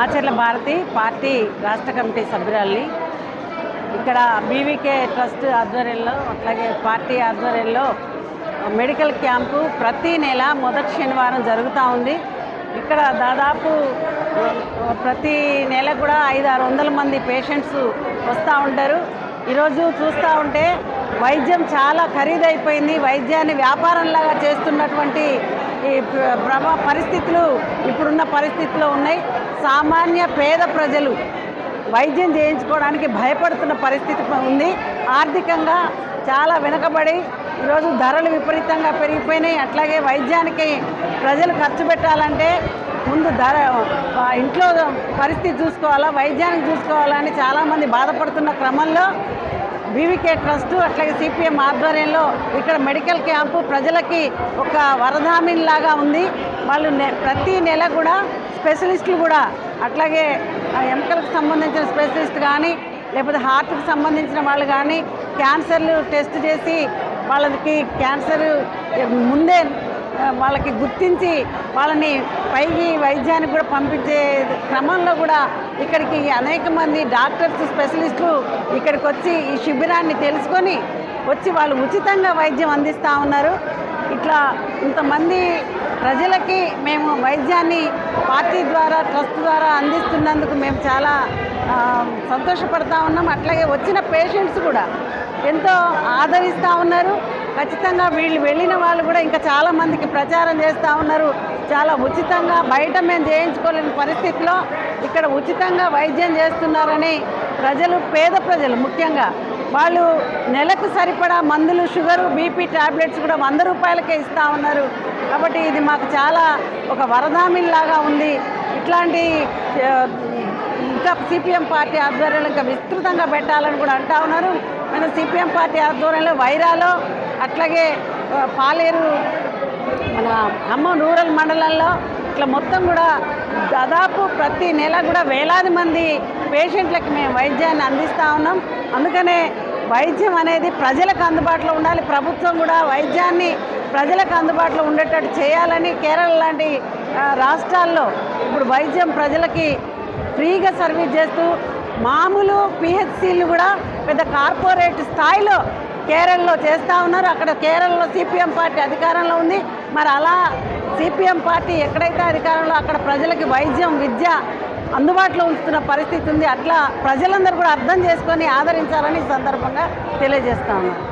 Acharla Bharati party రాష్ట్ర committee సభ్యురాల్ని. ఇక్కడ బీవీకే ట్రస్ట్ ఆధ్వర్యంలో అట్లాగే పార్టీ ఆధ్వర్యంలో మెడికల్ క్యాంపు ప్రతి నెల మొదటి శనివారం జరుగుతూ ఉంది. ఇక్కడ దాదాపు ప్రతి నెల కూడా ఐదు ఆరు వందల మంది పేషెంట్స్ వస్తూ ఉంటారు. ఈరోజు చూస్తూ ఉంటే వైద్యం చాలా ఖరీదైపోయింది. వైద్యాన్ని వ్యాపారంలాగా చేస్తున్నటువంటి ప్రభా పరిస్థితులు ఇప్పుడున్న పరిస్థితిలో ఉన్నాయి. సామాన్య పేద ప్రజలు వైద్యం చేయించుకోవడానికి భయపడుతున్న పరిస్థితి ఉంది. ఆర్థికంగా చాలా వెనుకబడి ఈరోజు ధరలు విపరీతంగా పెరిగిపోయినాయి. అట్లాగే వైద్యానికి ప్రజలు ఖర్చు పెట్టాలంటే ముందు ధర ఇంట్లో పరిస్థితి చూసుకోవాలా వైద్యానికి చూసుకోవాలని చాలామంది బాధపడుతున్న క్రమంలో బీవీకే ట్రస్ట్ అట్లాగే సిపిఎం ఆధ్వర్యంలో ఇక్కడ మెడికల్ క్యాంపు ప్రజలకి ఒక వరదామిలాగా ఉంది. వాళ్ళు నె ప్రతి నెల కూడా స్పెషలిస్టులు కూడా అట్లాగే ఎముకలకు సంబంధించిన స్పెషలిస్ట్ కానీ లేకపోతే హార్ట్కి సంబంధించిన వాళ్ళు కానీ క్యాన్సర్లు టెస్ట్ చేసి వాళ్ళకి క్యాన్సర్ ముందే వాళ్ళకి గుర్తించి వాళ్ళని పైకి వైద్యానికి కూడా పంపించే క్రమంలో కూడా ఇక్కడికి అనేక మంది డాక్టర్స్ స్పెషలిస్టులు ఇక్కడికి వచ్చి ఈ శిబిరాన్ని తెలుసుకొని వచ్చి వాళ్ళు ఉచితంగా వైద్యం అందిస్తూ ఉన్నారు. ఇట్లా ఇంతమంది ప్రజలకి మేము వైద్యాన్ని పార్టీ ద్వారా ట్రస్ట్ ద్వారా అందిస్తున్నందుకు మేము చాలా సంతోషపడతా ఉన్నాం. అట్లాగే వచ్చిన పేషెంట్స్ కూడా ఎంతో ఆదరిస్తూ ఉన్నారు. ఖచ్చితంగా వీళ్ళు వెళ్ళిన వాళ్ళు కూడా ఇంకా చాలా మందికి ప్రచారం చేస్తూ ఉన్నారు. చాలా ఉచితంగా బయట మేము చేయించుకోలేని పరిస్థితిలో ఇక్కడ ఉచితంగా వైద్యం చేస్తున్నారని ప్రజలు పేద ప్రజలు ముఖ్యంగా. వాళ్ళు నెలకు సరిపడా మందులు షుగరు బీపీ టాబ్లెట్స్ కూడా వంద రూపాయలకే ఇస్తూ ఉన్నారు. కాబట్టి ఇది మాకు చాలా ఒక వరదామిల్లాగా ఉంది. ఇట్లాంటి ఇంకా సిపిఎం పార్టీ ఆధ్వర్యంలో ఇంకా విస్తృతంగా పెట్టాలని కూడా అంటా ఉన్నారు. మన సిపిఎం పార్టీ ఆధ్వర్యంలో వైరాలో అట్లాగే పాలేరు మన అమ్మ రూరల్ మండలంలో ఇట్లా మొత్తం కూడా దాదాపు ప్రతి నెల కూడా వేలాది మంది పేషెంట్లకి మేము వైద్యాన్ని అందిస్తూ ఉన్నాం. అందుకనే వైద్యం అనేది ప్రజలకు అందుబాటులో ఉండాలి. ప్రభుత్వం కూడా వైద్యాన్ని ప్రజలకు అందుబాటులో ఉండేటట్టు చేయాలని కేరళ లాంటి రాష్ట్రాల్లో ఇప్పుడు వైద్యం ప్రజలకి ఫ్రీగా సర్వీస్ చేస్తూ మామూలు పిహెచ్సిలు కూడా పెద్ద కార్పొరేట్ స్థాయిలో కేరళలో చేస్తూ ఉన్నారు. అక్కడ కేరళలో సిపిఎం పార్టీ అధికారంలో ఉంది. మరి అలా సిపిఎం పార్టీ ఎక్కడైతే అధికారంలో అక్కడ ప్రజలకి వైద్యం విద్య అందుబాటులో ఉంచుతున్న పరిస్థితి ఉంది. అట్లా ప్రజలందరూ కూడా అర్థం చేసుకొని ఆదరించాలని ఈ సందర్భంగా తెలియజేస్తా ఉన్నారు